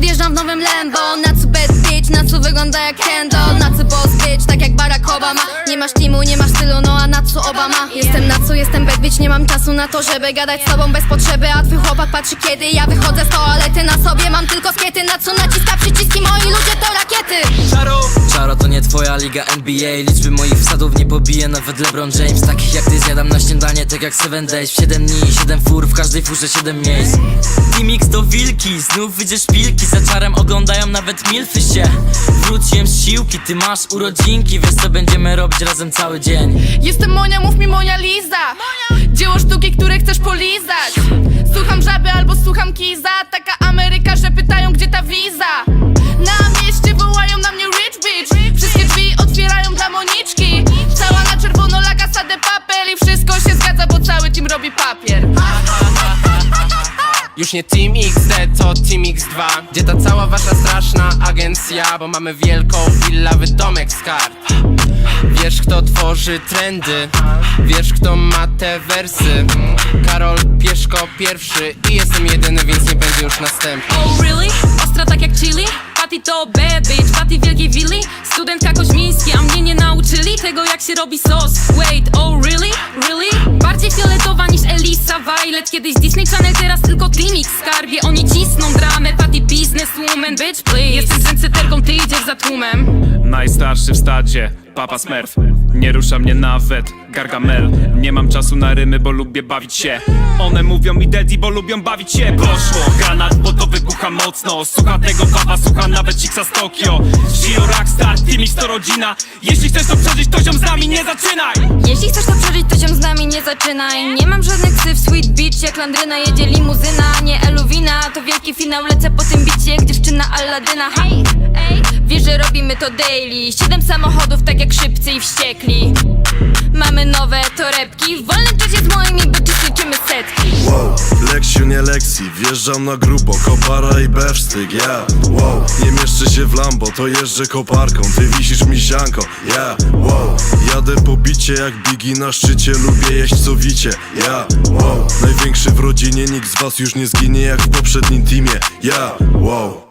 Podjeżdżam w nowym Lambo. Na co bad bitch, na co wygląda jak handle. Na co boss tak jak Barack Obama. Nie masz teamu, nie masz stylu, no a na co Obama? Jestem na co, jestem bad bitch, nie mam czasu na to, żeby gadać z tobą bez potrzeby. A twój chłopak patrzy kiedy ja wychodzę z toalety. Na sobie mam tylko skiety, na co naciska przy nie twoja liga NBA Liczby moich wsadów nie pobije nawet LeBron James. Takich jak ty zjadam na śniadanie, tak jak 7 days. W 7 dni, 7 fur, w każdej furze 7 miejsc. Team X to wilki, znów wyjdzie szpilki Za czarem oglądają nawet milfy się. Wróciłem z siłki, ty masz urodzinki Wiesz co będziemy robić razem cały dzień. Jestem Monia, mów mi Monia Liza. Dzieło sztuki, które chcesz polizać. Słucham żaby albo słucham kiza. Taka robi papier. Już nie Team XD, to Team X2 Gdzie ta cała wasza straszna agencja? Bo mamy wielką willawy domek z kart. Wiesz kto tworzy trendy? Wiesz kto ma te wersy? Karol Pieszko pierwszy I jestem jedyny, więc nie będzie już następny. Oh really? Ostra tak jak chili? Patty to bad bitch, Patty wielkiej willi. Studentka Koźmiński, a mnie nie nauczyli Tego jak się robi sos. Wait, oh really? Really? Bardziej fioletowa Elisa Violet Kiedyś Disney Channel, teraz tylko X skarbie. Oni cisną dramę, Patty businesswoman Bitch please. Jestem trendseterką, ty idziesz za tłumem. Najstarszy w stadzie, papa Smurf. Nie rusza mnie nawet Gargamel. Nie mam czasu na rymy, bo lubię bawić się. One mówią mi daddy, bo lubią bawić się. Poszło, granat, bo to wybucha mocno. Słucha tego papa, słucha nawet Chicksa z Tokio. Gio Rockstar, Team X to rodzina. Jeśli chcesz to przeżyć, to ziom z nami nie zaczynaj. Jeśli chcesz to przeżyć, to się z nami nie zaczynaj. Nie mam żadnych ksyw, sweet beach Jak Landryna jedzie limuzyna, nie Eluwina. To wielki finał, lecę po tym bicie Jak dziewczyna Alladyna Hej, ej, wiesz, że robimy to daily. Siedem samochodów, tak jak szybcy i wściekli. Mamy nowe torebki. W wolnym czasie z moimi byczy liczymy setki. Wow, Leksiu nie lekcji, wjeżdżam na grubo Kopara i bewsztyk, yeah. Wow, nie mieszczę się w Lambo, to jeżdżę koparką. Ty wisisz mi sianko, yeah. Wow, jadę po bicie jak Biggie na szczycie Lubię jeść sowicie, yeah Wow, największy w rodzinie, nikt z was już nie zginie Jak w poprzednim teamie, yeah Wow